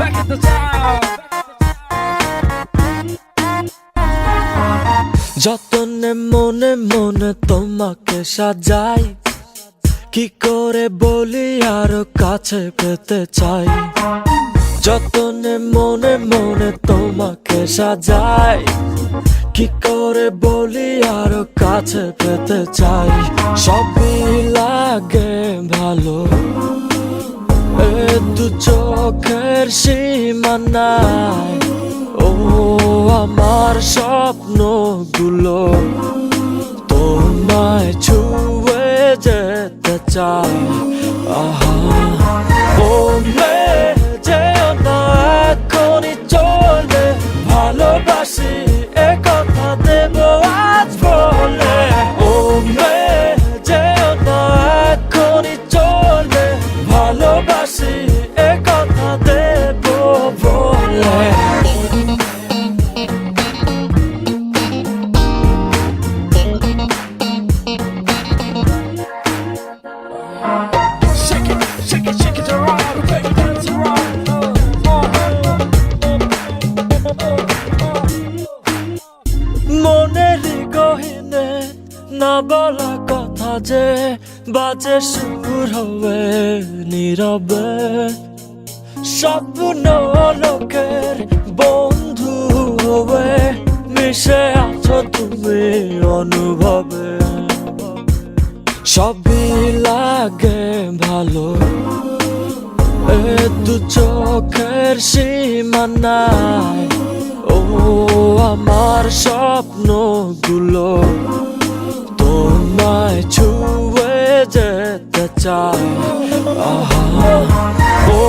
Back at যতনে মনে মনে তোমাকে সাজাই কি করে বলি আরও কাছে পেতে চাই? যতনে মনে মনে তোমাকে সাজাই, কি করে বলি আরও কাছে পেতে চাই? সবই লাগে ভালো। দু চোখের সীমানায়, ও আমার স্বপ্নগুলো তোমায় ছুঁয়ে যেতে চাই। আহা। না বলা কথা যে বাজে সুর হবে, নীরবে। স্বপ্ন লোকের বন্ধু হবে, মিশে আছো তুমি অনুভবে। সবই লাগে ভালো, এ দু চোখের সীমানায়। ও আমার স্বপ্নগুলো। তোমায় ছুঁয়ে যেতে চাই। আহা ও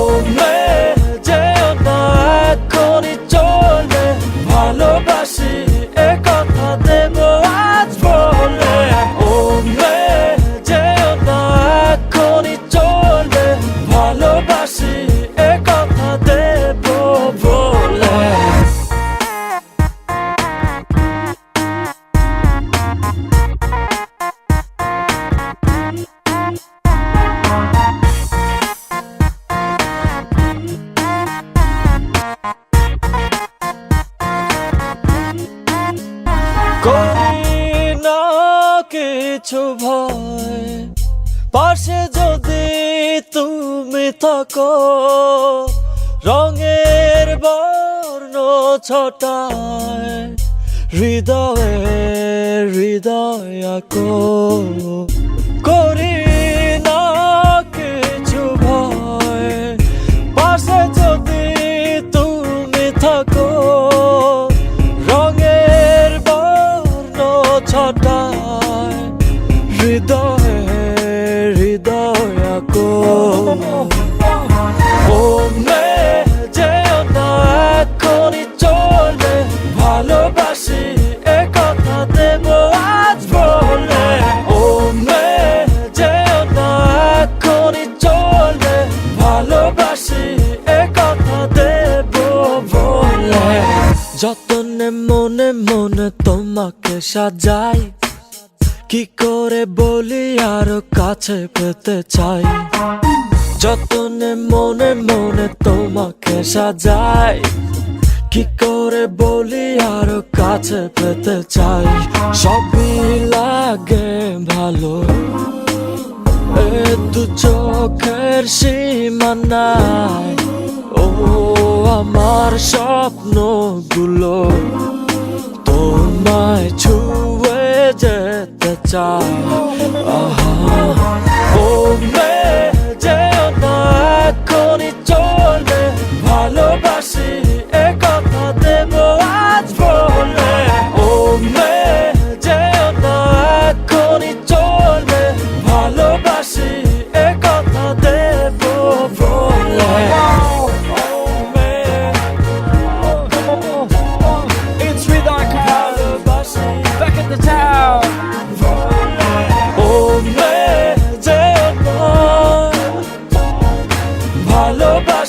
কিছু ভয়, পাশে যদি তুমি থাকো, রঙের বর্ণ ছটায়, হৃদয়ে হৃদয় আঁকো। করি না কিছু ভয়, পাশে যদি তুমি থাকো, রঙের বর্ণ ছটায় হৃদয়ে, হৃদয় আঁকো ও মে যেও না, এখনই চলে। ভালোবাসি এ কথা দেব আজ বলে। ও মে যেও না, এখনই চলে। ভালোবাসি এ কথা দেব বলে। যতনে মনে মনে তোমাকে সাজাই কি করে বলি আরও কাছে পেতে চাই? যতনে মনে মনে তোমাকে সাজাই, কি করে বলি আরও কাছে পেতে চাই? সবই লাগে ভালো। এ দু চোখের সীমানায়, ও আমার স্বপ্নগুলো। যেতে Alaba.